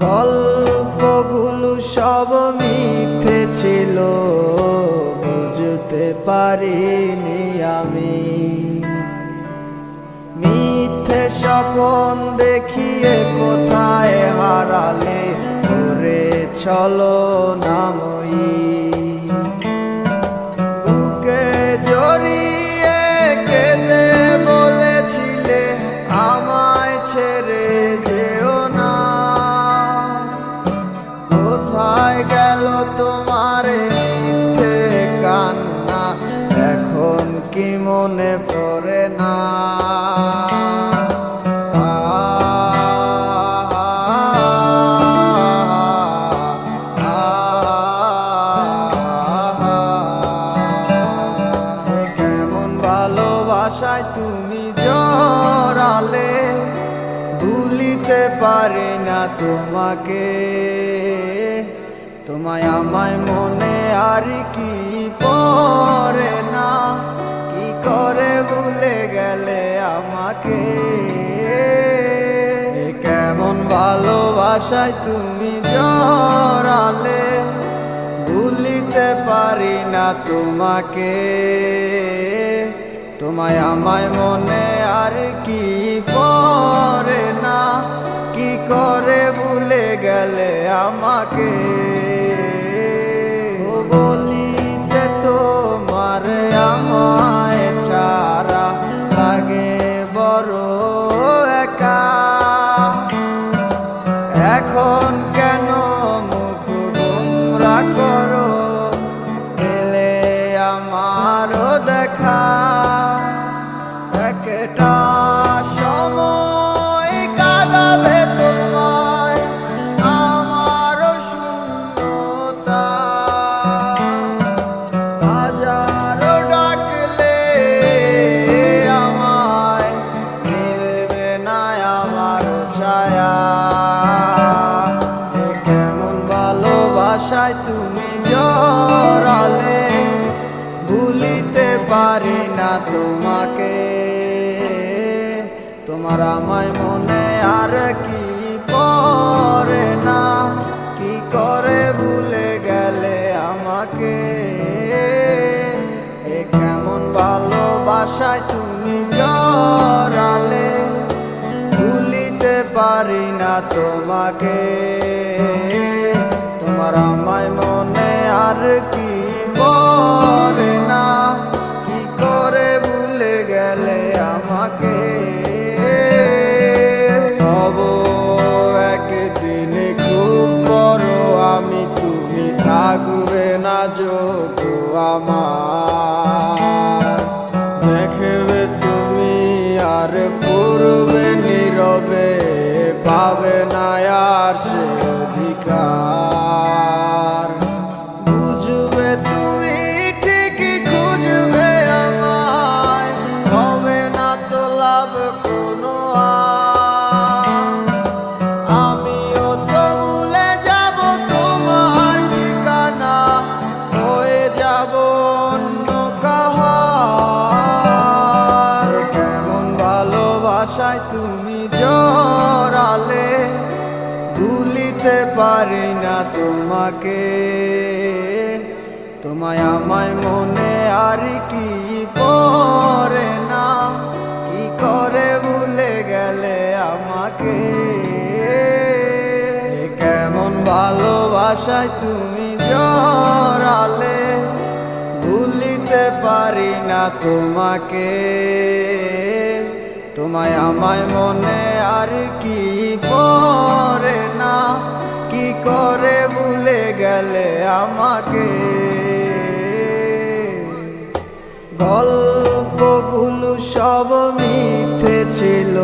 গল্পগুলো সব মিথ্যে ছিল, বুঝতে পারিনি আমি। মিথ্যে স্বপন দেখিয়ে কোথায় হারালে? করে চলো নামই কি মনে পড়ে না? ভালোবাসায় তুমি পারি না তোমাকে। তোমায় আমায় মনে আর কি পড়ে না? ভালোবাসায় তুমি জড়ালে ভুলিতে পারি না তোমাকে। তোমায় আমায় মনে আর কি পড়ে না? কি করে ভুলে গেলে আমাকে? বলিতে তোমার আমায় ছাড়া লাগে বড় একা। এখন ভালোবাসায় তুমি জড়ালে ভুলিতে পারি না তোমাকে। তোমার আমায় মনে আর কি পড়ে না? কি করে ভুলে গেলে আমাকে? এ কেমন ভালোবাসায় তুমি জড়ালে ভুলিতে পারি না তোমাকে। তোমার আমায় কি পড়ে না? কি করে ভুলে গেলে আমাকে? হব একদিন আমি তুমি থাকবে না দেখবে তুমি আর পাবে না আর সে ভুলিতে পারি না তোমাকে। তোমায় আমায় মনে আর কি পড়ে না? কি করে ভুলে গেলে আমাকে? কেমন ভালোবাসায় তুমি জড়ালে? ভুলিতে পারি না তোমাকে। তোমায় আমায় মনে আর কি পড়ে না কি করে ভুলে গেলে আমাকে? গল্পগুলো সব মিথ্যে ছিল।